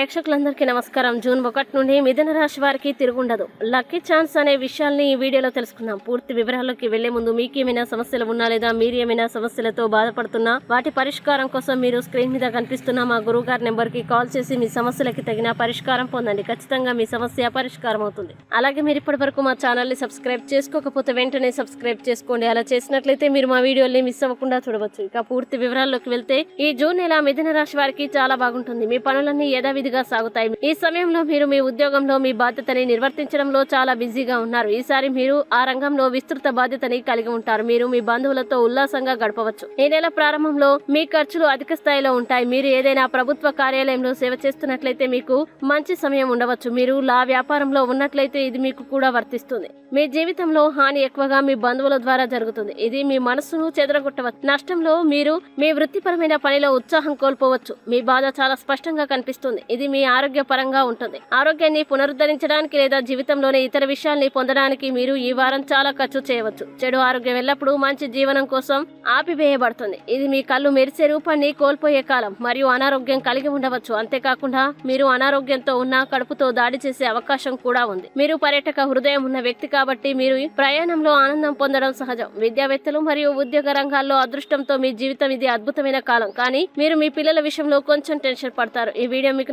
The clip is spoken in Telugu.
ప్రేక్షకులందరికీ నమస్కారం. జూన్ ఒకటి నుండి మిథున రాశి వారికి తిరుగుండదు. లక్కీ ఛాన్స్ అనే విషయాల్ని ఈ వీడియోలో తెలుసుకుందాం. పూర్తి వివరాల్లోకి వెళ్ళే ముందు మీకు ఏమైనా సమస్యలు ఉన్నా లేదా మీరు ఏమైనా సమస్యలతో బాధపడుతున్నా వాటి పరిష్కారం కోసం మీరు స్క్రీన్ మీద కనిపిస్తున్న మా గురువు గారి నెంబర్కి కాల్ చేసి మీ సమస్యలకి తగిన పరిష్కారం పొందండి. ఖచ్చితంగా మీ సమస్య పరిష్కారం అవుతుంది. అలాగే మీరు ఇప్పటి వరకు మా ఛానల్ని సబ్స్క్రైబ్ చేసుకోకపోతే వెంటనే సబ్స్క్రైబ్ చేసుకోండి. అలా చేసినట్లయితే మీరు మా వీడియోని మిస్ అవ్వకుండా చూడవచ్చు. ఇక పూర్తి వివరాల్లోకి వెళ్తే ఈ జూన్ నెల మిథున రాశి వారికి చాలా బాగుంటుంది. మీ పనులన్నీ యథావిధిగా సాగుతాయి. ఈ సమయంలో మీరు మీ ఉద్యోగంలో మీ బాధ్యతని నిర్వర్తించడంలో చాలా బిజీగా ఉన్నారు. ఈసారి మీరు ఆ రంగంలో విస్తృత బాధ్యతని కలిగి ఉంటారు. మీరు మీ బంధువులతో ఉల్లాసంగా గడపవచ్చు. ఈ నెల ప్రారంభంలో మీ ఖర్చులు అధిక స్థాయిలో ఉంటాయి. మీరు ఏదైనా ప్రభుత్వ కార్యాలయంలో సేవ చేస్తున్నట్లయితే మీకు మంచి సమయం ఉండవచ్చు. మీరు లా వ్యాపారంలో ఉన్నట్లయితే ఇది మీకు కూడా వర్తిస్తుంది. మీ జీవితంలో హాని ఎక్కువగా మీ బంధువుల ద్వారా జరుగుతుంది. ఇది మీ మనస్సును చెదరగొట్టవచ్చు. నష్టంలో మీరు మీ వృత్తిపరమైన పనిలో ఉత్సాహం కోల్పోవచ్చు. మీ బాధ చాలా స్పష్టంగా కనిపిస్తుంది. ఇది మీ ఆరోగ్యపరంగా ఉంటుంది. ఆరోగ్యాన్ని పునరుద్ధరించడానికి లేదా జీవితంలోని ఇతర విషయాల్ని పొందడానికి మీరు ఈ వారం చాలా ఖర్చు చేయవచ్చు. చెడు ఆరోగ్యం ఎల్లప్పుడూ మంచి జీవనం కోసం ఆపివేయబడుతుంది. ఇది మీ కళ్ళు మెరిసే రూపాన్ని కోల్పోయే కాలం మరియు అనారోగ్యం కలిగి ఉండవచ్చు. అంతేకాకుండా మీరు అనారోగ్యంతో ఉన్న కడుపుతో దాడి చేసే అవకాశం కూడా ఉంది. మీరు పర్యటక హృదయం ఉన్న వ్యక్తి కాబట్టి మీరు ప్రయాణంలో ఆనందం పొందడం సహజం. విద్యావేత్తలు మరియు ఉద్యోగ రంగాల్లో అదృష్టంతో మీ జీవితం ఇది అద్భుతమైన కాలం. కానీ మీరు మీ పిల్లల విషయంలో కొంచెం టెన్షన్ పడతారు. ఈ వీడియో మీకు